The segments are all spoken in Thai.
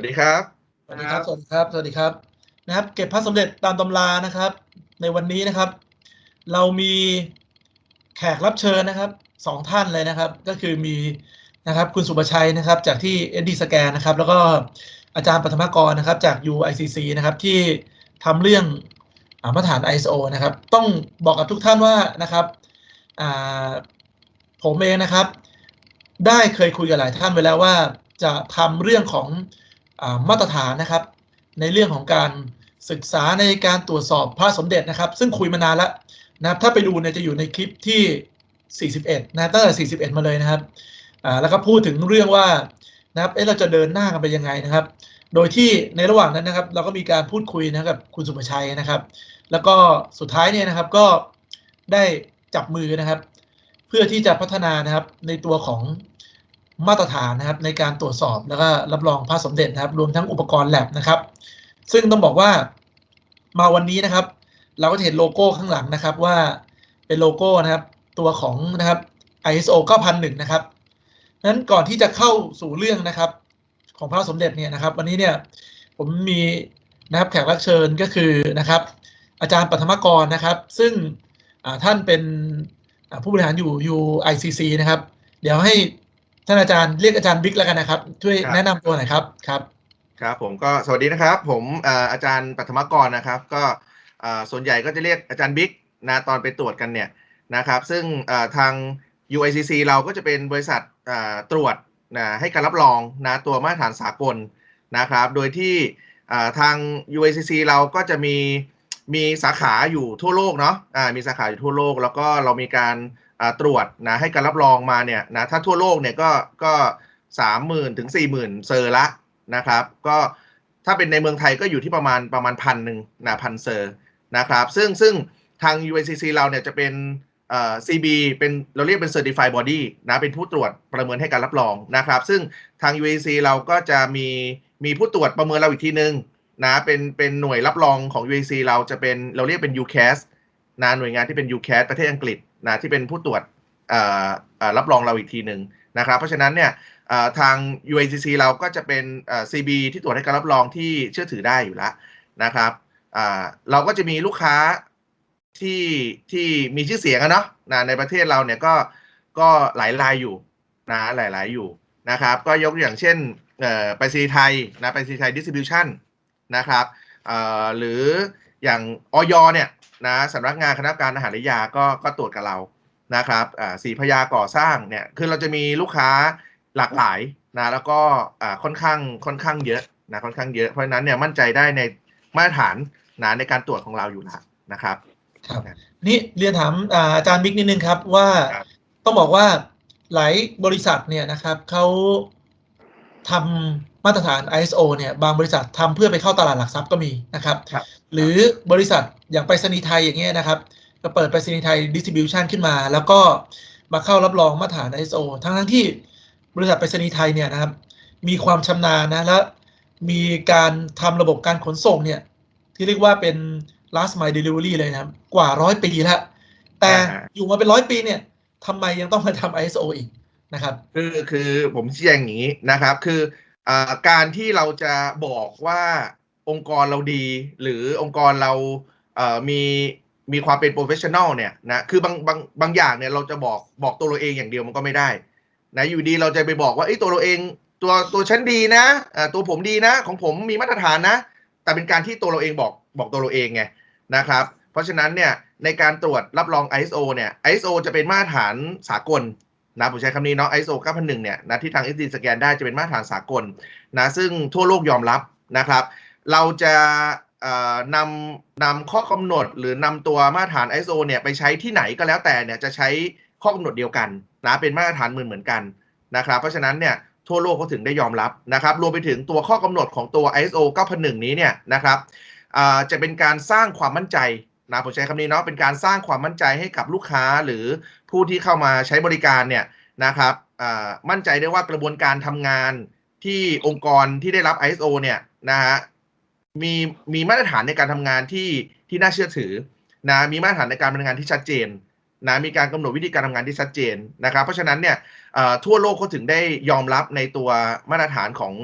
สวัสดีครับ สวัสดีครับ สวัสดีครับ สวัสดีครับนะครับ เก็บพระสมเด็จตามตำรานะครับ ในวันนี้นะครับ เรามีแขกรับเชิญนะครับสองท่านเลยนะครับ ก็คือมีนะครับคุณสุประชัยนะครับ จากที่ SD Scan นะครับ แล้วก็อาจารย์ปฐมกรนะครับ จาก UICC นะครับที่ทำเรื่องมาตรฐาน ISO นะครับ ต้องบอกกับทุกท่านว่านะครับผมเองนะครับ ได้เคยคุยกับหลายท่านไปแล้วว่าจะทำเรื่องของ มาตรฐานนะครับ ในเรื่องของการศึกษาในการตรวจสอบพระสมเด็จนะครับ ซึ่งคุยมานานแล้วนะครับ ถ้าไปดูเนี่ยจะอยู่ในคลิปที่ 41 นะตั้งแต่ 41 มาเลยนะครับแล้วก็พูดถึงเรื่องว่านะครับเอ๊ะเราจะเดินหน้ากันไปยังไงนะครับ โดยที่ในระหว่างนั้นนะครับ เราก็มีการพูดคุยนะกับคุณสุภชัยนะครับ แล้วก็สุดท้ายเนี่ยนะครับก็ได้จับมือนะครับ เพื่อที่จะพัฒนานะครับในตัวของ มาตรฐานนะครับในการตรวจสอบแล้วก็รับรองพระสมเด็จนะครับ รวมทั้งอุปกรณ์แลบนะครับ ซึ่งต้องบอกว่ามาวันนี้นะครับ เราก็จะเห็นโลโก้ข้างหลังนะครับว่าเป็นโลโก้นะครับ ตัวของนะครับ ISO 9001 นะครับนั้นก่อนที่จะเข้าสู่เรื่องนะครับ ของพระสมเด็จเนี่ยนะครับ วันนี้เนี่ยผมมีนะครับแขกรับเชิญก็คือนะครับ อาจารย์ปฐมกรนะครับ ซึ่งท่านเป็นผู้บริหารอยู่อยู่ ICC นะครับ เดี๋ยวให้ ท่านอาจารย์เรียกอาจารย์บิ๊กแล้วกันนะครับ ช่วยครับแนะนำตัวหน่อยครับครับครับ ผมก็สวัสดีนะครับ ผมอ่าอาจารย์ปัทมกรนะครับ ก็อ่าส่วนใหญ่ก็จะเรียกอาจารย์บิ๊กนะตอนไปตรวจกันเนี่ยนะครับ ซึ่งอ่าทาง UICC เราก็จะเป็นบริษัทอ่าตรวจนะให้การรับรองนะตัวมาตรฐานสากลนะครับ โดยที่อ่าทาง UICC เราก็จะมีมีสาขาอยู่ทั่วโลกเนาะอ่ามีสาขาอยู่ทั่วโลก แล้วก็เรามีการอ่า ตรวจนะให้การรับรองมาเนี่ยนะถ้าทั่วโลกเนี่ยก็ก็สามหมื่นถึงสี่หมื่นเซอร์ละนะครับก็ถ้าเป็นในเมืองไทยก็อยู่ที่ประมาณประมาณพันหนึ่งนะพันเซอร์นะครับซึ่งซึ่งทาง UNCC เราเนี่ยจะเป็นเอ่อ CB เป็นเราเรียกเป็น Certified Body นะเป็นผู้ตรวจประเมินให้การรับรองนะครับ ซึ่งทาง UNCC เราก็จะมีมีผู้ตรวจประเมินเราอีกทีนึงนะเป็นเป็นหน่วยรับรองของ UNCC เราจะเป็นเราเรียกเป็น UCAS นะหน่วยงานที่เป็น UCAS ประเทศอังกฤษ นะที่เป็นผู้ตรวจรับรองเราอีกทีหนึ่งนะครับ เพราะฉะนั้นเนี่ยทาง UICC เราก็จะเป็น CB ที่ตรวจให้การรับรองที่เชื่อถือได้อยู่แล้วนะครับเราก็จะมีลูกค้าที่ที่มีชื่อเสียงอะเนาะนะในประเทศเราเนี่ยก็ก็หลายรายอยู่นะหลายๆอยู่นะครับ ก็ยกอย่างเช่นไปรษณีไทยนะไปรษณีไทยดิสติบิวชั่นนะครับหรืออย่างออยเนี่ย นะสำนักงานคณะกรรมการอาหารและยาก็ก็ตรวจกับเรานะครับอ่าสีพยาก่อสร้างเนี่ยคือเราจะมีลูกค้าหลากหลายนะแล้วก็อ่าค่อนข้างค่อนข้างเยอะนะค่อนข้างเยอะเพราะฉะนั้นเนี่ยมั่นใจได้ในมาตรฐานนะในการตรวจของเราอยู่แล้วนะครับครับนี่เรียนถามอ่าอาจารย์บิ๊กนิดนึงครับว่าครับต้องบอกว่าหลายบริษัทเนี่ยนะครับเขาทำมาตรฐาน ISO เนี่ยบางบริษัททำเพื่อไปเข้าตลาดหลักทรัพย์ก็มีนะครับครับหรือบริษัท อย่างไปรษณีย์ไทยอย่างเงี้ยนะครับก็เปิดไปรษณีย์ไทยดิสติบิวชันขึ้นมา แล้วก็มาเข้ารับรองมาตรฐาน ISO ทั้งทั้งๆที่บริษัทไปรษณีย์ไทยเนี่ยนะครับ มีความชำนาญนะและมีการทำระบบการขนส่งเนี่ยที่เรียกว่าเป็น last mile delivery เลยนะครับ กว่าร้อยปีแล้วแต่อ่าฮะอยู่มาเป็นร้อยปีเนี่ยทำไมยังต้องมาทำ ISO อีกนะครับ คือคือผมชี้แจงอย่างนี้นะครับ คืออ่าการที่เราจะบอกว่าองค์กรเราดี หรือองค์กรเราเอ่อ มีมีความเป็นโปรเฟชชั่น a ลเนี่ยนะคือบางบางบางอย่างเนี่ยเราจะบอกบอกตัวเราเองอย่างเดียวมันก็ไม่ได้นะอยู่ดีเราจะไปบอกว่าไอ้ตัวเราเองตัวตัวฉันดีนะอ่าตัวผมดีนะ ของผมมีมาตรฐานนะ แต่เป็นการที่ตัวเราเองบอกบอกตัวเราเองไงนะครับ เพราะฉะนั้นเนี่ยในการตรวจรับรอง ISO เนี่ย ISO จะเป็นมาตรฐานสากลนะผมใช้คำนี้เนาะ ISO 9001เนี่ยนะที่ทาง SD สแกนได้จะเป็นมาตรฐานสากลนะซึ่งทั่วโลกยอมรับนะครับ เราจะ นำนำข้อกำหนดหรือนำตัวมาตรฐาน ISO เนี่ยไปใช้ที่ไหนก็แล้วแต่เนี่ยจะใช้ข้อกำหนดเดียวกันนะเป็นมาตรฐานเหมือนเหมือนกันนะครับ เพราะฉะนั้นเนี่ยทั่วโลกเขาถึงได้ยอมรับนะครับ รวมไปถึงตัวข้อกำหนดของตัว ISO 9001 นี้เนี่ยนะครับจะเป็นการสร้างความมั่นใจนะผมใช้คำนี้เนาะเป็นการสร้างความมั่นใจให้กับลูกค้าหรือผู้ที่เข้ามาใช้บริการเนี่ยนะครับมั่นใจได้ว่ากระบวนการทำงานที่องค์กรที่ได้รับ ISO เนี่ยนะฮะ มีมีมาตรฐานในการทำงานที่ที่น่าเชื่อถือนะมีมาตรฐานในการดำเนินงานที่ชัดเจนนะมีการกำหนดวิธีการทำงานที่ชัดเจนนะครับ เพราะฉะนั้นเนี่ยทั่วโลกเขาถึงได้ยอมรับในตัวมาตรฐานของ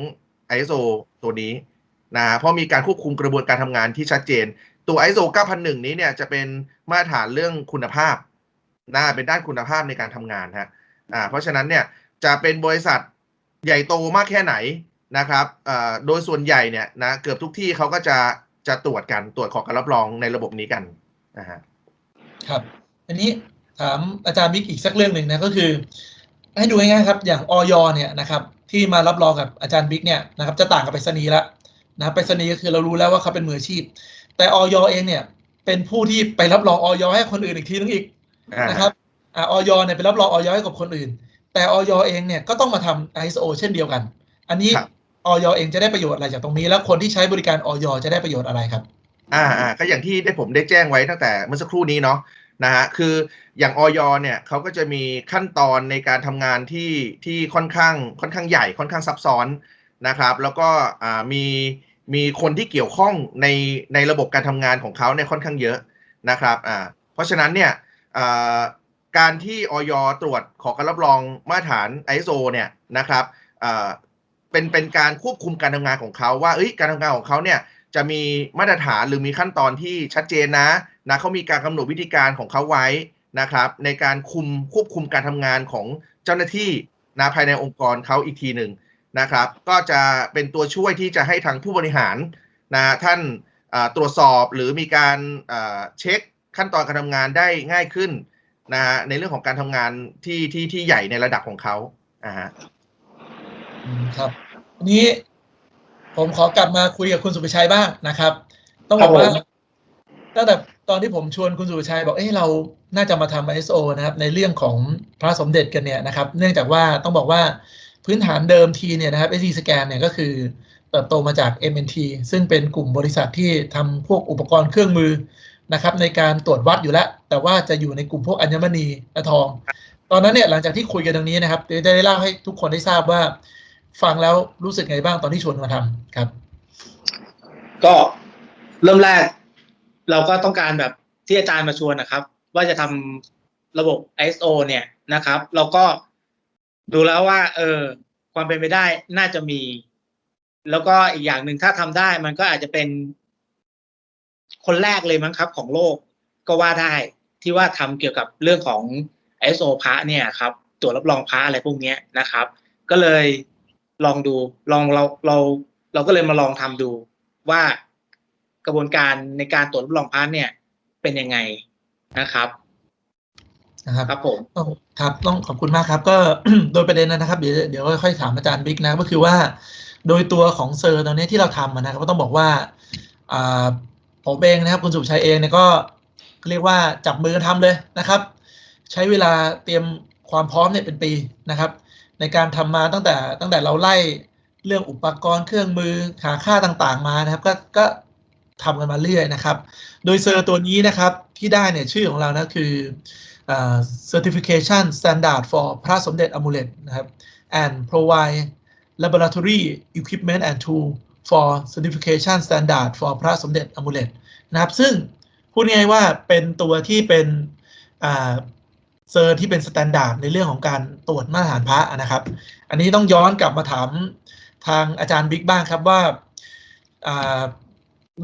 ISO ตัวนี้นะเพราะมีการควบคุมกระบวนการทำงานที่ชัดเจน ตัว ISO 9001 นี้เนี่ยจะเป็นมาตรฐานเรื่องคุณภาพนะเป็นด้านคุณภาพในการทำงานฮะอ่าเพราะฉะนั้นเนี่ยจะเป็นบริษัทใหญ่โตมากแค่ไหน นะครับอ่าโดยส่วนใหญ่เนี่ยนะเกือบทุกที่เขาก็จะจะตรวจกันตรวจขอการรับรองในระบบนี้กันนะฮะครับ อันนี้ถามอาจารย์บิ๊กอีกสักเรื่องหนึ่งนะก็คือ ให้ดูง่ายๆครับ อย่างออยเนี่ยนะครับ ที่มารับรองกับอาจารย์บิ๊กเนี่ยนะครับ จะต่างกับไปรษณีย์ละนะไปรษณีย์ก็คือเรารู้แล้วว่าเขาเป็นมืออาชีพ แต่ออยเองเนี่ย เป็นผู้ที่ไปรับรองออยให้คนอื่นอีกทีนึงอีกนะครับอ่าออยเนี่ยไปรับรองออยให้กับคนอื่น แต่ออยเองเนี่ยก็ต้องมาทำ ISO เช่นเดียวกัน อันนี้ครับ ออยเองจะได้ประโยชน์อะไรจากตรงนี้ แล้วคนที่ใช้บริการออยจะได้ประโยชน์อะไรครับ อ่าอ่าก็อย่างที่ได้ผมได้แจ้งไว้ตั้งแต่เมื่อสักครู่นี้เนาะนะฮะคืออย่างออยเนี่ยเขาก็จะมีขั้นตอนในการทำงานที่ที่ค่อนข้างค่อนข้างใหญ่ค่อนข้างซับซ้อนนะครับ แล้วก็อ่ามีมีคนที่เกี่ยวข้องในในระบบการทำงานของเขาเนี่ยค่อนข้างเยอะนะครับอ่าเพราะฉะนั้นเนี่ยอ่าการที่ออยตรวจขอการรับรองมาตรฐาน ISO เนี่ยนะครับอ่า เป็นเป็นการควบคุมการทำงานของเขาว่าเอ้ยการทำงานของเขาเนี่ยจะมีมาตรฐานหรือมีขั้นตอนที่ชัดเจนนะนะเขามีการกำหนดวิธีการของเขาไว้นะครับในการคุมควบคุมการทำงานของเจ้าหน้าที่นะภายในองค์กรเขาอีกทีหนึ่งนะครับ ก็จะเป็นตัวช่วยที่จะให้ทางผู้บริหารนะท่านตรวจสอบหรือมีการเช็คขั้นตอนการทำงานได้ง่ายขึ้นนะในเรื่องของการทำงานที่ที่ที่ใหญ่ในระดับของเขาอ่าฮะ ครับอันนี้ผมขอกลับมาคุยกับคุณสุภชัยบ้างนะครับ ต้องบอกว่าครับผมตั้งแต่ตอนที่ผมชวนคุณสุภชัยบอกเอ้เราน่าจะมาทำ ISO นะครับ ในเรื่องของพระสมเด็จกันเนี่ยนะครับ เนื่องจากว่าต้องบอกว่าพื้นฐานเดิมทีเนี่ยนะครับ SC Scan เนี่ยก็คือเติบโตมาจาก MNT ซึ่งเป็นกลุ่มบริษัทที่ทำพวกอุปกรณ์เครื่องมือนะครับ ในการตรวจวัดอยู่แล้ว แต่ว่าจะอยู่ในกลุ่มพวกอัญมณีและทอง ตอนนั้นเนี่ยหลังจากที่คุยกันตรงนี้นะครับเดี๋ยวจะได้เล่าให้ทุกคนได้ทราบว่า ฟังแล้วรู้สึกไงบ้างตอนที่ชวนมาทำครับ ก็เริ่มแรก เราก็ต้องการแบบที่อาจารย์มาชวนนะครับ ว่าจะทำระบบ ISO เนี่ยนะครับ เราก็ดูแล้วว่า เออ ความเป็นไปได้น่าจะมี แล้วก็อีกอย่างหนึ่งถ้าทำได้ มันก็อาจจะเป็นคนแรกเลยมั้งครับ ของโลกก็ว่าได้ที่ว่าทำเกี่ยวกับเรื่องของ ISO พระเนี่ยครับตรวจรับรองพระอะไรพวกนี้นะครับ ก็เลย ลองดูลองเราเราเราก็เลยมาลองทำดูว่ากระบวนการในการตรวจรับรองพระเนี่ยเป็นยังไงนะครับนะครับครับผมต้องครับต้องขอบคุณมากครับ ก็โดยประเด็นนะครับ เดี๋ยวเดี๋ยวค่อยๆถามอาจารย์บิ๊กนะก็คือว่า โดยตัวของเซอร์ตอนนี้ที่เราทำอะนะครับก็ต้องบอกว่าอ่าผมเองนะครับ คุณสุภชัยเองเนี่ยก็เรียกว่าจับมือกันทำเลยนะครับ ใช้เวลาเตรียมความพร้อมเนี่ยเป็นปีนะครับ ในการทำมาตั้งแต่ตั้งแต่เราไล่เรื่องอุปกรณ์เครื่องมือขาค่าต่างๆ มานะครับ ก็ก็ทำกันมาเรื่อยนะครับ โดยเซอร์ตัวนี้นะครับที่ได้เนี่ยชื่อของเรานะคือ certification standard for พระสมเด็จอมูเลตนะครับ and provide laboratory equipment and tool for certification standard for พระสมเด็จอมูเลตนะครับ ซึ่งพูดง่ายๆว่าเป็นตัวที่เป็น เซอร์ที่เป็นสแตนดาร์ดในเรื่องของการตรวจมาตรฐานพระนะครับ อันนี้ต้องย้อนกลับมาถามทางอาจารย์บิ๊กบ้างครับว่าอ่า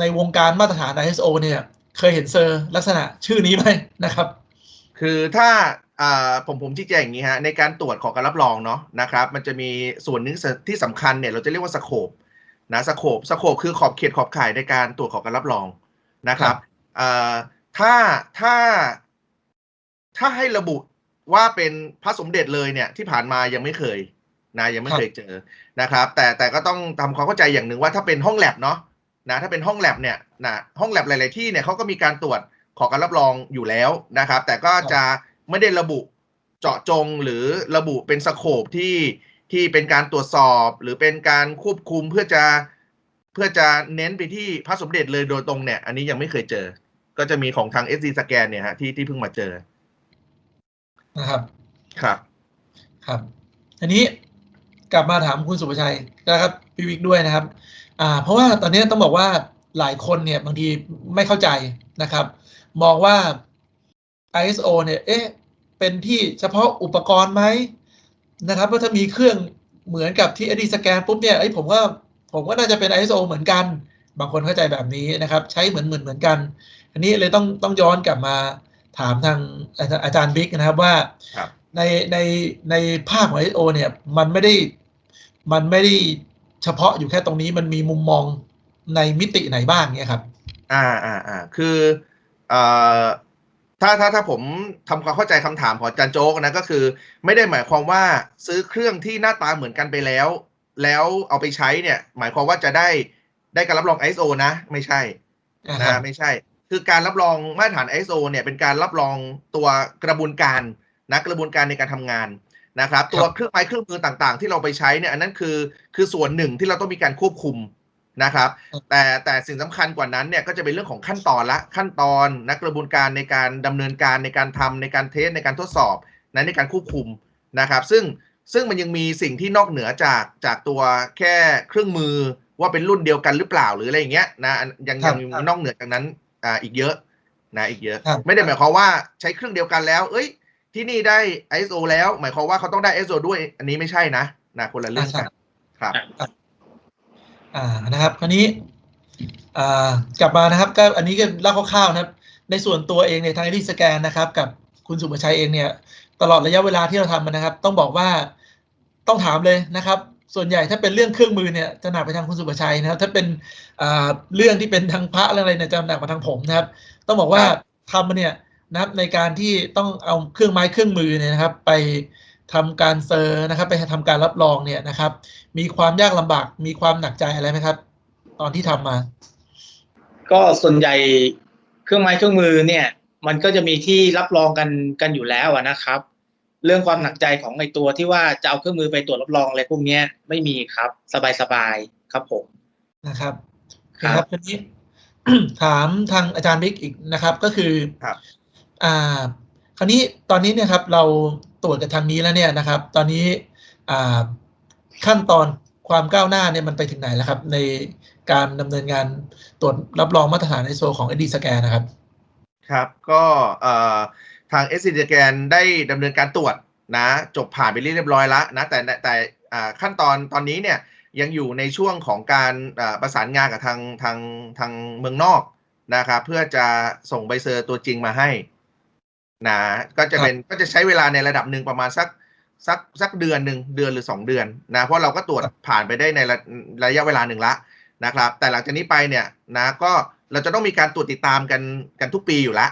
ในวงการมาตรฐาน ISO เนี่ย เคยเห็นเซอร์ลักษณะชื่อนี้ไหมนะครับ คือถ้าอ่าผมผมชี้แจงอย่างนี้ฮะในการตรวจขอการรับรองเนาะนะครับ มันจะมีส่วนหนึงที่สำคัญเนี่ยเราจะเรียกว่าสโคปนะสโคปสโคปคือขอบเขตขอบข่ายในการตรวจขอการรับรองนะครับอ่าถ้าถ้า ถ้าให้ระบุว่าเป็นพระสมเด็จเลยเนี่ยที่ผ่านมายังไม่เคยนะยังไม่เคยเจอนะครับ แต่แต่ก็ต้องทำความเข้าใจอย่างหนึ่งว่าถ้าเป็นห้องแลบเนาะนะถ้าเป็นห้องแลบเนี่ยนะห้องแลบหลาย ๆ ที่เนี่ยเขาก็มีการตรวจขอการรับรองอยู่แล้วนะครับ แต่ก็จะไม่ได้ระบุเจาะจงหรือระบุเป็นสโคปที่ที่เป็นการตรวจสอบ หรือเป็นการควบคุมเพื่อจะเพื่อจะเน้นไปที่พระสมเด็จเลยโดยตรงเนี่ย อันนี้ยังไม่เคยเจอ ก็จะมีของทาง SD สแกนเนี่ยฮะที่ที่เพิ่งมาเจอ นะครับ ครับ ครับ อันนี้กลับมาถามคุณสุภชัยนะครับพี่วิกด้วยนะครับ อ่า เพราะว่าตอนนี้ต้องบอกว่าหลายคนเนี่ยบางทีไม่เข้าใจนะครับ มองว่า ISO เนี่ย เอ๊ะ เป็นที่เฉพาะอุปกรณ์ไหมนะครับว่าถ้ามีเครื่องเหมือนกับที่ SD สแกนปุ๊บเนี่ยไอ้ยผมก็ผมก็น่าจะเป็น ISO เหมือนกัน บางคนเข้าใจแบบนี้นะครับ ใช้เหมือนเหมือนเหมือนกัน อันนี้เลยต้องต้องย้อนกลับมา ถามทางอาจารย์อาจารย์บิ๊กนะครับว่าครับในในในภาพของ ISO เนี่ยมันไม่ได้มันไม่ได้เฉพาะอยู่แค่ตรงนี้มันมีมุมมองในมิติไหนบ้างเนี่ยครับ อ่าอ่าอ่าคือเอ่อถ้าถ้าถ้าผมทำความเข้าใจคำถามของอาจารย์โจ๊กนะก็คือ ไม่ได้หมายความว่าซื้อเครื่องที่หน้าตาเหมือนกันไปแล้ว แล้วเอาไปใช้เนี่ย หมายความว่าจะได้ได้การรับรอง ISO นะ ไม่ใช่นะคนะรับไม่ใช่ คือการรับรองมาตรฐาน ISO เนี่ยเป็นการรับรองตัวกระบวนการนะกระบวนการในการทำงานนะครับตัวเครื่องไม้เครื่องมือต่างๆ ที่เราไปใช้เนี่ยอันนั้นคือคือส่วนหนึ่งที่เราต้องมีการควบคุมนะครับ แต่แต่สิ่งสำคัญกว่านั้นเนี่ยก็จะเป็นเรื่องของขั้นตอนละขั้นตอนนะกระบวนการในการดำเนินการในการทำในการเทสในการทดสอบนะในการควบคุมนะครับ ซึ่งซึ่งมันยังมีสิ่งที่นอกเหนือจากจากตัวแค่เครื่องมือว่าเป็นรุ่นเดียวกันหรือเปล่าหรืออะไรอย่างเงี้ยนะอันยังครัยับงมีนอกเหนือจากนั้น อ่าอีกเยอะนะอีกเยอะครับไม่ได้หมายความว่าใช้เครื่องเดียวกันแล้ว เอ้ย ที่นี่ได้ ISO แล้ว หมายความว่าเขาต้องได้ ISO ด้วย อันนี้ไม่ใช่นะนะคนละเรื่องกันครับอ่านะครับคราวนี้อ่ากลับมานะครับ ก็อันนี้ก็เล่าคร่าวๆนะครับ ในส่วนตัวเองในยทางไอดีสแกนนะครับ กับคุณสุภชัยเองเนี่ย ตลอดระยะเวลาที่เราทำมันนะครับ ต้องบอกว่าต้องถามเลยนะครับ ส่วนใหญ่ถ้าเป็นเรื่องเครื่องมือเนี่ยจะหนักไปทางคุณสุภชัยนะครับ ถ้าเป็นอ่าเรื่องที่เป็นทางพระเรื่องอะไรเนี่ยจะหนักมาทางผมนะครับ ต้องบอกว่าครับทำมาเนี่ยนะครับในการที่ต้องเอาเครื่องไม้เครื่องมือเนี่ยนะครับ ไปทำการเซอร์นะครับ ไปทำการรับรองเนี่ยนะครับ มีความยากลำบากมีความหนักใจอะไรไหมครับ ตอนที่ทำมา ก็ส่วนใหญ่เครื่องไม้เครื่องมือเนี่ย มันก็จะมีที่รับรองกันกันอยู่แล้วอะนะครับ เรื่องความหนักใจของไอตัวที่ว่าจะเอาเครื่องมือไปตรวจรับรองอะไรพวกเนี้ยไม่มีครับ สบายๆครับผมนะครับโอเคครับครับทีนี้ถามทางอาจารย์บิ๊กอีกนะครับ ก็คือครับอ่า คราวนี้ตอนนี้เนี่ยครับ เราตรวจกับทางนี้แล้วเนี่ยนะครับ ตอนนี้อ่าขั้นตอนความก้าวหน้าเนี่ยมันไปถึงไหนแล้วครับ ในการดำเนินงานตรวจรับรองมาตรฐาน ISO ของ ID Scan นะครับ ครับ ก็เอ่อ ทาง s อ s c a n ได้ดำเนินการตรวจนะจบผ่านไปเรียบร้อยแล้วนะแต่แต่ขั้นตอนตอนนี้เนี่ยยังอยู่ในช่วงของการประสานงานกับทางทางทางเมืองนอกนะครับเพื่อจะส่งใบเซอร์ตัวจริงมาให้นะก็จะเป็นก็จะใช้เวลาในระดับหนึ่งประมาณสักสักสักเดือนหนึ่งเดือนหรือ 2 เดือนนะเพราะเราก็ตรวจผ่านไปได้ในระระยะเวลาหนึ่งละนะครับ แต่หลังจากนี้ไปเนี่ยนะก็เราจะต้องมีการตรวจติดตามกันกันทุกปีอยู่และ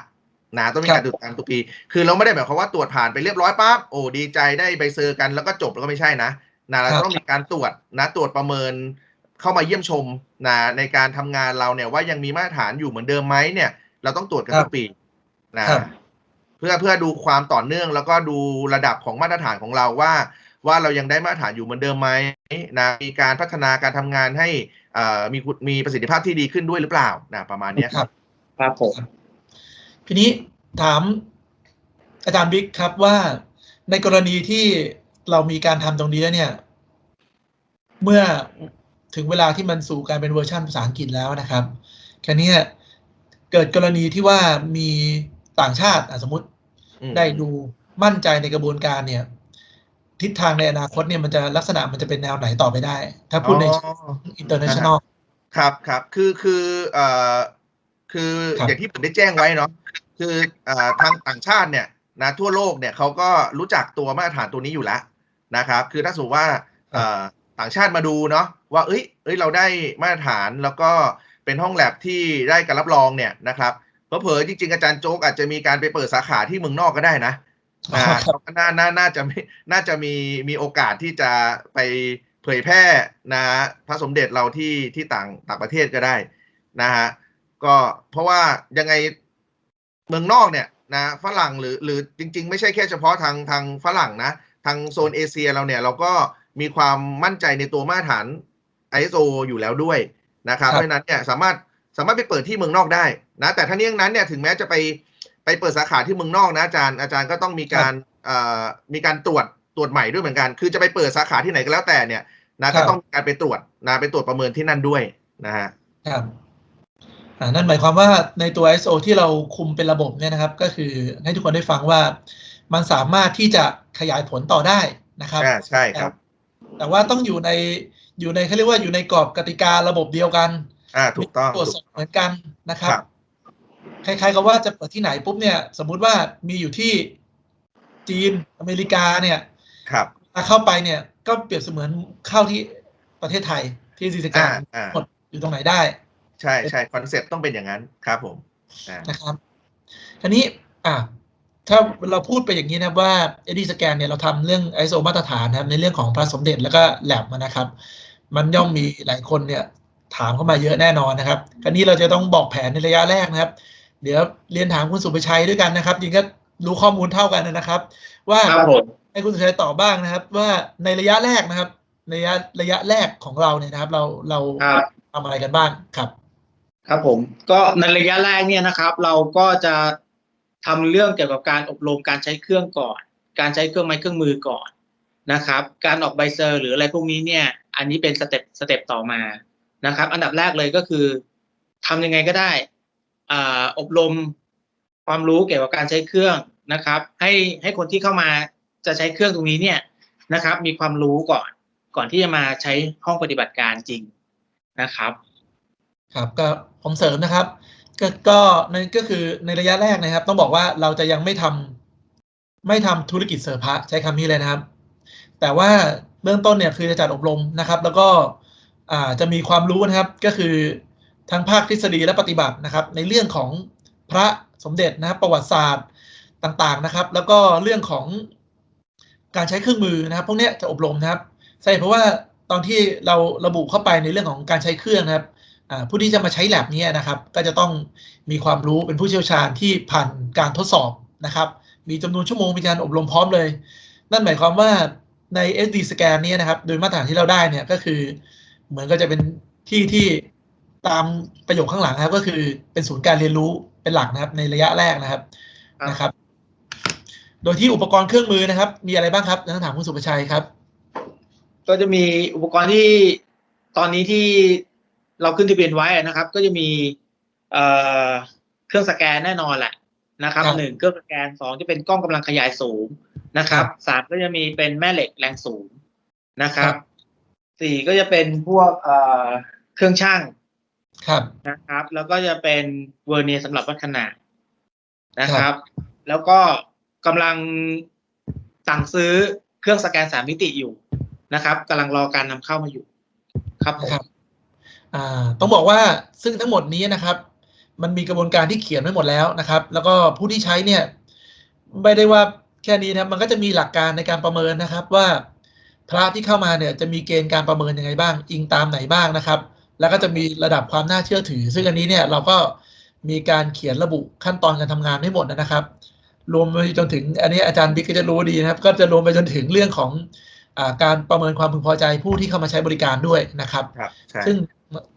นะต้องมีครัการบตรวจตามทุกปี คือเราไม่ได้หมายความว่าตรวจผ่านไปเรียบร้อยปั๊บโอ้ดีใจได้ใบเซอร์กันแล้วก็จบแล้วก็ไม่ใช่นะนะเราครับต้องมีการตรวจนะตรวจประเมินเข้ามาเยี่ยมชมนะในการทำงานเราเนี่ยว่ายังมีมาตรฐานอยู่เหมือนเดิมไหมเนี่ย เราต้องตรวจกันทุกปีนะครับเพื่อเพื่อดูความต่อเนื่อง แล้วก็ดูระดับของมาตรฐานของเราว่า ว่าเรายังได้มาตรฐานอยู่เหมือนเดิมไหมนะมีการพัฒนาการทำงานให้อ่ามีคุณมีประสิทธิภาพที่ดีขึ้นด้วยหรือเปล่านะประมาณเนี้ยครับ ครับผม ทีนี้ถามอาจารย์บิ๊กครับว่าในกรณีที่เรามีการทำตรงนี้แล้วเนี่ย เมื่อถึงเวลาที่มันสู่การเป็นเวอร์ชันภาษาอังกฤษแล้วนะครับแค่นี้เกิดกรณีที่ว่ามีต่างชาติอะสมมติอืมได้ดูมั่นใจในกระบวนการเนี่ย ทิศทางในอนาคตเนี่ยมันจะลักษณะมันจะเป็นแนวไหนต่อไปได้ ถ้าพูดในอ๋อ international ครับครับคือคือเอ่อ คือครับอย่างที่ผมได้แจ้งไว้เนาะคือเอ่อทางต่างชาติเนี่ยนะทั่วโลกเนี่ยเขาก็รู้จักตัวมาตรฐานตัวนี้อยู่แล้วนะครับ คือถ้าสมมติว่าเอ่อต่างชาติมาดูเนาะว่าเอ้ยเอ้ยเราได้มาตรฐานแล้วก็เป็นห้องแลบที่ได้การรับรองเนี่ยนะครับเผลอๆจริงๆอาจารย์โจ๊กอาจจะมีการไปเปิดสาขาที่เมืองนอกก็ได้นะอ๋อนะครับน่าน่าน่าจะไม่น่าจะมีมีโอกาสที่จะไปเผยแพร่นะพระสมเด็จเราที่ที่ต่างต่างประเทศก็ได้นะฮะ ก็เพราะว่ายังไงเมืองนอกเนี่ยนะฝรั่งหรือหรือจริง ๆ ไม่ใช่แค่เฉพาะทางทางฝรั่งนะทางโซนเอเชียเราเนี่ยเราก็มีความมั่นใจในตัวมาตรฐาน ISO อยู่แล้วด้วยนะครับครับเพราะฉะนั้นเนี่ยสามารถสามารถไปเปิดที่เมืองนอกได้นะแต่ทั้งนี้ทั้งนั้นเนี่ยถึงแม้จะไปไปเปิดสาขาที่เมืองนอกนะอาจารย์อาจารย์ก็ต้องมีการเอ่อมีการตรวจตรวจใหม่ด้วยเหมือนกัน คือจะไปเปิดสาขาที่ไหนก็แล้วแต่เนี่ยนะก็ต้องมีการไปตรวจนะไปตรวจประเมินที่นั่นด้วยนะฮะครับอ่า นั่นหมายความว่าในตัว ISO ที่เราคุมเป็นระบบเนี่ยนะครับ ก็คือให้ทุกคนได้ฟังว่ามันสามารถที่จะขยายผลต่อได้นะครับอ่าใช่ครับ แต่ว่าต้องอยู่ในอยู่ในเขาเรียกว่าอยู่ในกรอบกติการะบบเดียวกันอ่าถูกต้องตรวจสอบเหมือนกันนะครับครับคล้ายๆกับว่าจะเปิดที่ไหนปุ๊บเนี่ย สมมุติว่ามีอยู่ที่จีนอเมริกาเนี่ยครับถ้าเข้าไปเนี่ย ก็เปรียบเสมือนเข้าที่ประเทศไทยที่ดิจิกาอ่ารอ่าหมดอยู่ตรงไหนได้ ใช่ใช่คอนเซ็ปต์ต้องเป็นอย่างนั้นครับผมอ่านะครับทีนี้อะถ้าเราพูดไปอย่างนี้นะครับว่า AD scan เนี่ยเราทำเรื่อง ISO มาตรฐานนะครับในเรื่องของพระสมเด็จแล้วก็แลบนะครับ มันย่อมมีหลายคนเนี่ยถามเข้ามาเยอะแน่นอนนะครับคราวนี้เราจะต้องบอกแผนในระยะแรกนะครับ เดี๋ยวเรียนถามคุณสุประชัยด้วยกันนะครับจริงก็รู้ข้อมูลเท่ากันนะครับ ว่าครับผมให้คุณสุประชัยตอบบ้างนะครับ ว่าในระยะแรกนะครับในระยะระยะแรกของเราเนี่ยนะครับ เราเราครับทำอะไรกันบ้างครับ ครับผมก็ในระยะแรกเนี่ยนะครับ เราก็จะทำเรื่องเกี่ยวกับการอบรมการใช้เครื่องก่อน การใช้เครื่องไม้เครื่องมือก่อนนะครับ การออกใบเซอร์หรืออะไรพวกนี้เนี่ย อันนี้เป็นสเต็ปสเต็ปต่อมานะครับ อันดับแรกเลยก็คือทำยังไงก็ได้ออบรมความรู้เกี่ยวกับการใช้เครื่องนะครับ ให้ให้คนที่เข้ามาจะใช้เครื่องตรงนี้เนี่ยนะครับ มีความรู้ก่อนก่อนที่จะมาใช้ห้องปฏิบัติการจริงนะครับ ครับก็ผมเสริมนะครับ ก็ก็นั่นก็คือในระยะแรกนะครับ ต้องบอกว่าเราจะยังไม่ทำไม่ทำธุรกิจเสริมพระใช้คำนี้เลยนะครับ แต่ว่าเบื้องต้นเนี่ยคือจะจัดอบรมนะครับ แล้วก็จะมีความรู้นะครับก็คือทั้งภาคทฤษฎีและปฏิบัตินะครับ ในเรื่องของพระสมเด็จนะครับ ประวัติศาสตร์ต่างๆนะครับ แล้วก็เรื่องของการใช้เครื่องมือนะครับ พวกนี้จะอบรมนะครับใช่เพราะว่าตอนที่เราระบุเข้าไปในเรื่องของการใช้เครื่องนะครับ ผู้ที่จะมาใช้แลบนี้นะครับ ก็จะต้องมีความรู้เป็นผู้เชี่ยวชาญที่ผ่านการทดสอบนะครับ มีจำนวนชั่วโมงมีการอบรมพร้อมเลย นั่นหมายความว่าใน SD scan เนี้นะครับ โดยมาตรฐานที่เราได้เนี่ยก็คือเหมือนก็จะเป็นที่ที่ตามประโยคข้างหลังนะครับ ก็คือเป็นศูนย์การเรียนรู้เป็นหลักนะครับ ในระยะแรกนะครับครับนะครับ โดยที่อุปกรณ์เครื่องมือนะครับ มีอะไรบ้างครับต้องถามคุณสุประชัยครับ ก็จะมีอุปกรณ์ที่ตอนนี้ที่ เราขึ้นทะเบียนไว้นะครับ ก็จะมีเอ่อเครื่องสแกนแน่นอนแหละนะครับครับหนึ่งเครื่องสแกนสองจะเป็นกล้องกำลังขยายสูงนะครับสามก็จะมีเป็นแม่เหล็กแรงสูงนะครับสี่ก็จะเป็นพวกเอ่อเครื่องช่างครับนะครับ แล้วก็จะเป็นเวอร์เนียร์สำหรับวัดขนาดนะครับ แล้วก็กำลังสั่งซื้อเครื่องสแกนสามมิติอยู่นะครับกำลังรอการนำเข้ามาอยู่ ครับผมครับอ่า ต้องบอกว่าซึ่งทั้งหมดนี้นะครับ มันมีกระบวนการที่เขียนไว้หมดแล้วนะครับ แล้วก็ผู้ที่ใช้เนี่ยไม่ได้ว่าแค่นี้นะครับมันก็จะมีหลักการในการประเมินนะครับว่าพระที่เข้ามาเนี่ยจะมีเกณฑ์การประเมินยังไงบ้าง อิงตามไหนบ้างนะครับ แล้วก็จะมีระดับความน่าเชื่อถือ ซึ่งอันนี้เนี่ยเราก็มีการเขียนระบุขั้นตอนการทำงานให้หมดนะครับ รวมไปจนถึงอันนี้อาจารย์บิ๊กก็จะรู้ดีนะครับ ก็จะรวมไปจนถึงเรื่องของอาการประเมินความพึงพอใจผู้ที่เข้ามาใช้บริการด้วยนะครับครับใช่ซึ่ง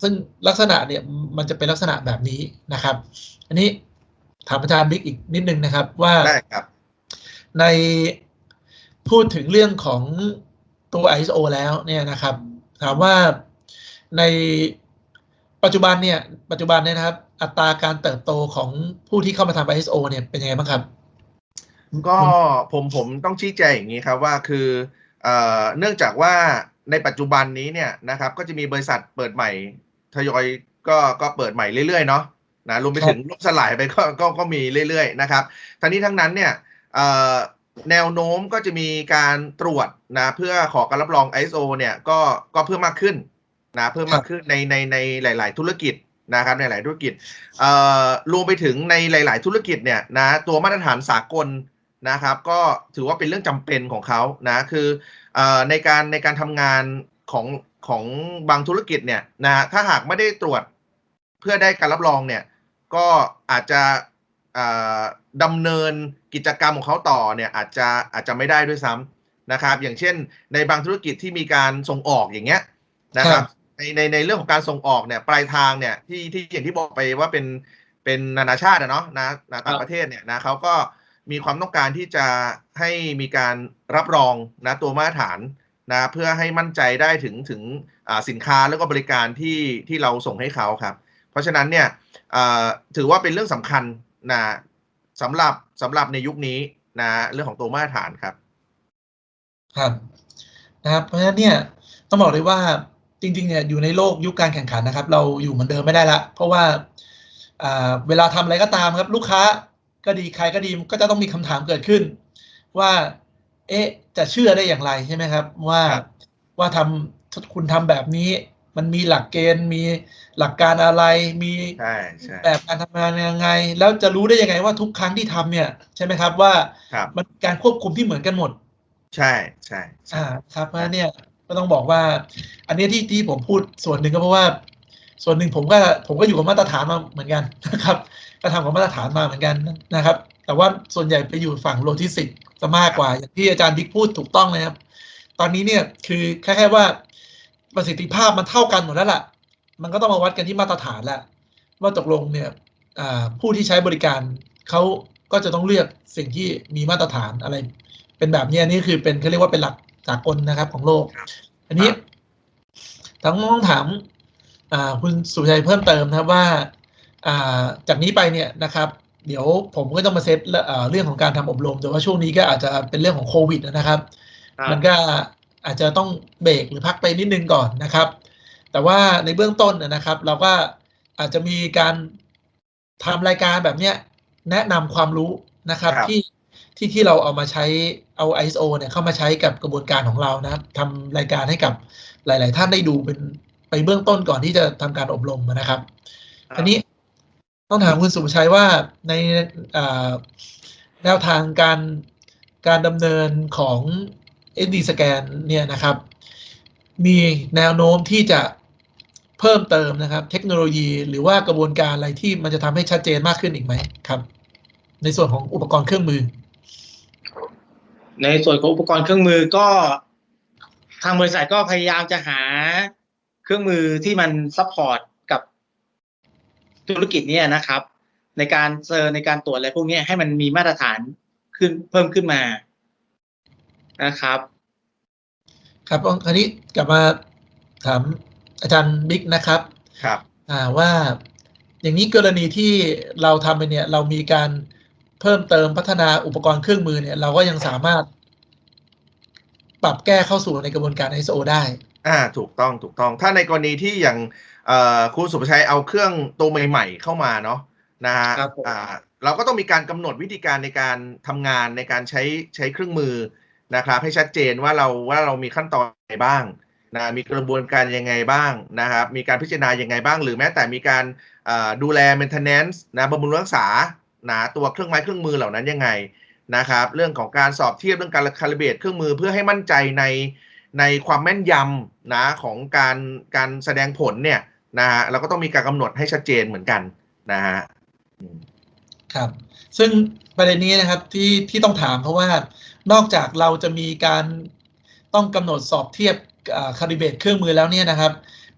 ซึ่งลักษณะเนี่ยมันจะเป็นลักษณะแบบนี้นะครับ อันนี้ถามอาจารย์บิ๊กอีกนิดนึงนะครับว่าได้ครับในพูดถึงเรื่องของตัว ISO แล้วเนี่ยนะครับ ถามว่าในปัจจุบันเนี่ย ปัจจุบันเนี่ยนะครับ อัตราการเติบโตของผู้ที่เข้ามาทำ ISO เนี่ยเป็นยังไงบ้างครับ ก็ผมผมต้องชี้แจงอย่างนี้ครับว่าคือเอ่อเนื่องจากว่า ในปัจจุบันนี้เนี่ยนะครับ ก็จะมีบริษัทเปิดใหม่ทยอยก็ก็เปิดใหม่เรื่อยๆเนาะนะรวมไปถึงล่มสลายไปก็ก็ก็มีเรื่อยๆนะครับทั้งนี้ทั้งนั้นเนี่ยเอ่อแนวโน้มก็จะมีการตรวจนะเพื่อขอการรับรอง ISO เนี่ยก็ก็เพิ่มมากขึ้นนะเพิ่มมากขึ้นในในในหลาย ๆ ธุรกิจนะครับในหลายธุรกิจเอ่อรวมไปถึงในหลาย ๆ ธุรกิจเนี่ยนะตัวมาตรฐานสากลนะครับ ก็ถือว่าเป็นเรื่องจำเป็นของเขานะคือเอ่อ ในการในการทำงานของของบางธุรกิจเนี่ยนะถ้าหากไม่ได้ตรวจเพื่อได้การรับรองเนี่ยก็อาจจะเอ่อดำเนินกิจกรรมของเขาต่อเนี่ยอาจจะอาจจะไม่ได้ด้วยซ้ำนะครับ อย่างเช่น ในบางธุรกิจที่มีการส่งออกอย่างเงี้ยนะครับในในในเรื่องของการส่งออกเนี่ยปลายทางเนี่ยที่ที่อย่างที่บอกไปว่าเป็นเป็นนานาชาติอะเนาะนะนะต่างประเทศเนี่ยนะเขาก็ มีความต้องการที่จะให้มีการรับรองนะตัวมาตรฐานนะเพื่อให้มั่นใจได้ถึงถึงสินค้าแล้วก็บริการที่ที่เราส่งให้เขาครับ เพราะฉะนั้นเนี่ยถือว่าเป็นเรื่องสำคัญนะสำหรับสำหรับในยุคนี้นะเรื่องของตัวมาตรฐานครับ ครับนะครับเพราะฉะนั้นเนี่ยต้องบอกเลยว่าจริงๆเนี่ยอยู่ในโลกยุคการแข่งขันนะครับ เราอยู่เหมือนเดิมไม่ได้ละเพราะว่าอ่าเวลาทำอะไรก็ตามครับ ลูกค้า ก็ดีใครก็ดีก็จะต้องมีคำถามเกิดขึ้น ว่า เอ๊ะ จะเชื่อได้อย่างไรใช่ไหมครับ ว่าครับว่าทำคุณทำแบบนี้ มันมีหลักเกณฑ์มีหลักการอะไร มีใช่ใช่แบบการทำงานยังไง แล้วจะรู้ได้ยังไงว่าทุกครั้งที่ทำเนี่ย ใช่ไหมครับว่าครับมันมีการควบคุมที่เหมือนกันหมด ใช่ใช่ใช่อ่าครับเพราะฉะนั้นเนี่ยก็ต้องบอกว่า อันเนี้ยที่ที่ผมพูดส่วนหนึ่งก็เพราะว่า ส่วนหนึ่งผมก็ผมก็อยู่กับมาตรฐานมาเหมือนกันนะครับก็ทำกับมาตรฐานมาเหมือนกันนะครับ แต่ว่าส่วนใหญ่ไปอยู่ฝั่งโลจิสติกส์จะมากกว่า อย่างที่อาจารย์บิ๊กพูดถูกต้องเลยครับ ตอนนี้เนี่ยคือแค่แค่ว่าประสิทธิภาพมันเท่ากันหมดแล้วล่ะ มันก็ต้องมาวัดกันที่มาตรฐานแหละว่าตกลงเนี่ยอ่าผู้ที่ใช้บริการเขาก็จะต้องเลือกสิ่งที่มีมาตรฐานอะไร เป็นแบบนี้อันนี้คือเป็นเขาเรียกว่าเป็นหลักสากลนะครับของโลก อันนี้ทั้งต้องถามอ่า คุณสุชัยเพิ่มเติมนะครับว่าอ่าจากนี้ไปเนี่ยนะครับ เดี๋ยวผมก็ต้องมาเซตเอ่อเรื่องของการทำอบรม แต่ว่าช่วงนี้ก็อาจจะเป็นเรื่องของโควิดนะครับครับ มันก็อาจจะต้องเบรกหรือพักไปนิดนึงก่อนนะครับ แต่ว่าในเบื้องต้นนะครับ เราก็อาจจะมีการทำรายการแบบเนี้ยแนะนำความรู้นะครับครับที่ที่ที่เราเอามาใช้เอา ISO เนี่ยเข้ามาใช้กับกระบวนการของเรานะครับทำรายการให้กับหลาย ๆ ท่านได้ดูเป็น ไปเบื้องต้นก่อนที่จะทำการอบรมนะครับ อันนี้ต้องถามคุณสุภชัยว่าในอ่าแนวทางการการดำเนินของ SD scan เนี่ยนะครับ มีแนวโน้มที่จะเพิ่มเติมนะครับ เทคโนโลยีหรือว่ากระบวนการอะไรที่มันจะทำให้ชัดเจนมากขึ้นอีกไหมครับ ในส่วนของอุปกรณ์เครื่องมือ ในส่วนของอุปกรณ์เครื่องมือก็ทางบริษัทก็พยายามจะหา เครื่องมือที่มันซัพพอร์ตกับธุรกิจเนี้นะครับ ในการเซอร์ในการตรวจอะไรพวกเนี้ยให้มันมีมาตรฐานขึ้นเพิ่มขึ้นมานะครับ ครับคราวนี้กลับมาถามอาจารย์บิ๊กนะครับครับ อ่าว่าอย่างนี้กรณีที่เราทำไปเนี่ย เรามีการเพิ่มเติมพัฒนาอุปกรณ์เครื่องมือเนี่ย เราก็ยังสามารถปรับแก้เข้าสู่ในกระบวนการ ISO ได้ อ่าถูกต้องถูกต้อง ถ้าในกรณีที่อย่างเอ่อครูสุภชัยเอาเครื่องตัวใหม่ๆเข้ามาเนาะนะฮะครับผม อ่าเราก็ต้องมีการกำหนดวิธีการในการทำงานในการใช้ใช้เครื่องมือนะครับให้ชัดเจนว่าเราว่าเรามีขั้นตอนอะไรบ้างนะมีกระบวนการยังไงบ้างนะครับมีการพิจารณายังไงบ้าง หรือแม้แต่มีการอ่าดูแล maintenance นะบำรุงรักษานะตัวเครื่องไม้เครื่องมือเหล่านั้นยังไงนะครับเรื่องของการสอบเทียบเรื่องการคาลิเบรตเครื่องมือเพื่อให้มั่นใจใน ในความแม่นยำนะของการการแสดงผลเนี่ยนะฮะเราก็ต้องมีการกำหนดให้ชัดเจนเหมือนกันนะฮะอืมครับ ซึ่งประเด็นนี้นะครับที่ที่ต้องถามเพราะว่านอกจากเราจะมีการต้องกำหนดสอบเทียบคาลิเบรตเครื่องมือแล้วเนี่ยนะครับ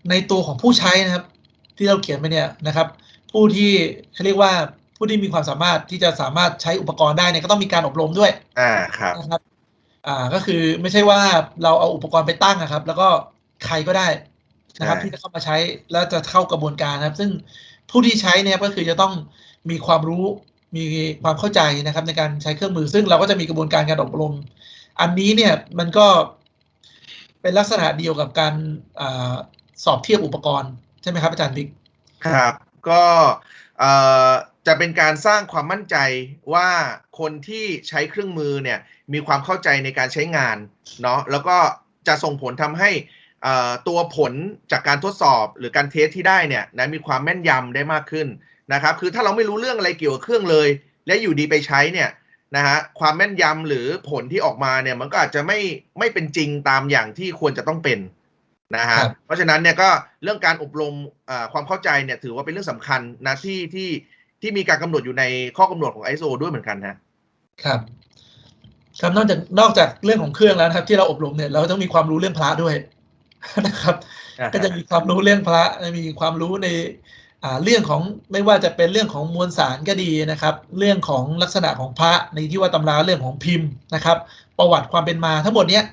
ในตัวของผู้ใช้นะครับ ที่เราเขียนไปเนี่ยนะครับ ผู้ที่เขาเรียกว่าผู้ที่มีความสามารถที่จะสามารถใช้อุปกรณ์ได้เนี่ยก็ต้องมีการอบรมด้วยอ่าครับนะครับ อ่าก็คือไม่ใช่ว่าเราเอาอุปกรณ์ไปตั้งนะครับ แล้วก็ใครก็ได้นะครับใช่ที่จะเข้ามาใช้แล้วจะเข้ากระบวนการนะครับ ซึ่งผู้ที่ใช้เนี่ยก็คือจะต้องมีความรู้มีความเข้าใจนะครับ ในการใช้เครื่องมือ ซึ่งเราก็จะมีกระบวนการการอบรม อันนี้เนี่ยมันก็เป็นลักษณะเดียวกับการอาสอบเทียบอุปกรณ์ ใช่ไหมครับอาจารย์บิ๊กครับ ก็เอ่อ จะเป็นการสร้างความมั่นใจว่าคนที่ใช้เครื่องมือเนี่ยมีความเข้าใจในการใช้งานเนาะแล้วก็จะส่งผลทำให้เอ่อตัวผลจากการทดสอบหรือการเทสที่ได้เนี่ยนะมีความแม่นยำได้มากขึ้นนะครับ คือถ้าเราไม่รู้เรื่องอะไรเกี่ยวกับเครื่องเลย และอยู่ดีไปใช้เนี่ยนะฮะความแม่นยำหรือผลที่ออกมาเนี่ยมันก็อาจจะไม่ไม่เป็นจริงตามอย่างที่ควรจะต้องเป็นนะฮะครับเพราะฉะนั้นเนี่ยก็เรื่องการอบรมเอ่อความเข้าใจเนี่ยถือว่าเป็นเรื่องสำคัญนะที่ที่ ที่มีการกำหนดอยู่ในข้อกำหนดของ ISO ด้วยเหมือนกันฮะครับ ครับนอกจากนอกจากเรื่องของเครื่องแล้วนะครับ ที่เราอบรมเนี่ยเราต้องมีความรู้เรื่องพระด้วยนะครับ ก็จะมีความรู้เรื่องพระมีความรู้ในอ่าเรื่องของไม่ว่าจะเป็นเรื่องของมวลสารก็ดีนะครับ เรื่องของลักษณะของพระในที่ว่าตำราเรื่องของพิมพ์นะครับ ประวัติความเป็นมาทั้งหมดเนี้ย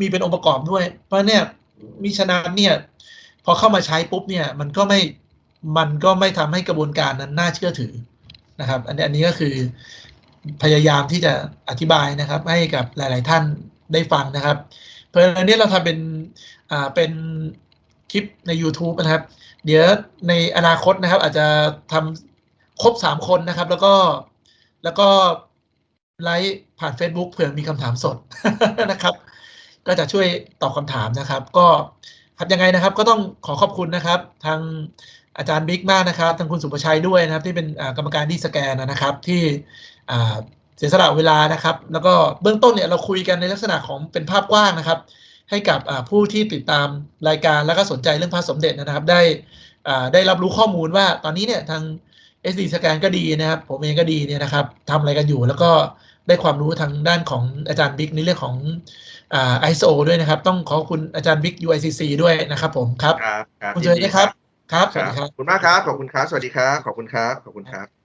มีเป็นองค์ประกอบด้วย เพราะเนี่ยมิฉะนั้นเนี่ยพอเข้ามาใช้ปุ๊บเนี่ยมันก็ไม่ มันก็ไม่ทำให้กระบวนการนั้นน่าเชื่อถือนะครับ อันนี้อันนี้ก็คือพยายามที่จะอธิบายนะครับ ให้กับหลาย ๆ ท่านได้ฟังนะครับ เพราะฉะนั้นนี่ยเราทำเป็นอ่าเป็นคลิปใน YouTube นะครับ เดี๋ยวในอนาคตนะครับ อาจจะทำครบสามคนนะครับ แล้วก็แล้วก็ไลฟ์ผ่าน Facebook เผื่อมีคำถามสดนะครับ ก็จะช่วยตอบคำถามนะครับ ก็ครับยังไงนะครับ ก็ต้องขอขอบคุณนะครับ ทาง อาจารย์บิ๊กมากนะครับทางคุณสุประชัยด้วยนะครับ ที่เป็นอ่ากรรมการที่สแกนนะครับ ที่อ่าเสียสละเวลานะครับ แล้วก็เบื้องต้นเนี่ยเราคุยกันในลักษณะของเป็นภาพกว้างนะครับ ให้กับอ่าผู้ที่ติดตามรายการแล้วก็สนใจเรื่องพระสมเด็จนะครับ ได้อ่าได้รับรู้ข้อมูลว่าตอนนี้เนี่ยทาง SD สแกนก็ดีนะครับ ผมเองก็ดีเนี่ยนะครับทำอะไรกันอยู่ แล้วก็ได้ความรู้ทางด้านของอาจารย์บิ๊กในเรื่องของอ่า ISO ด้วยนะครับ ต้องขอบคุณอาจารย์บิ๊ก UICC ด้วยนะครับผมครับครับครับคุณเจริญนะครับ ครับสควัสรับดีครับขอบคุณมากครับ ขอบคุณครับ สวัสดีครับ ขอบคุณครับ ขอบคุณครับ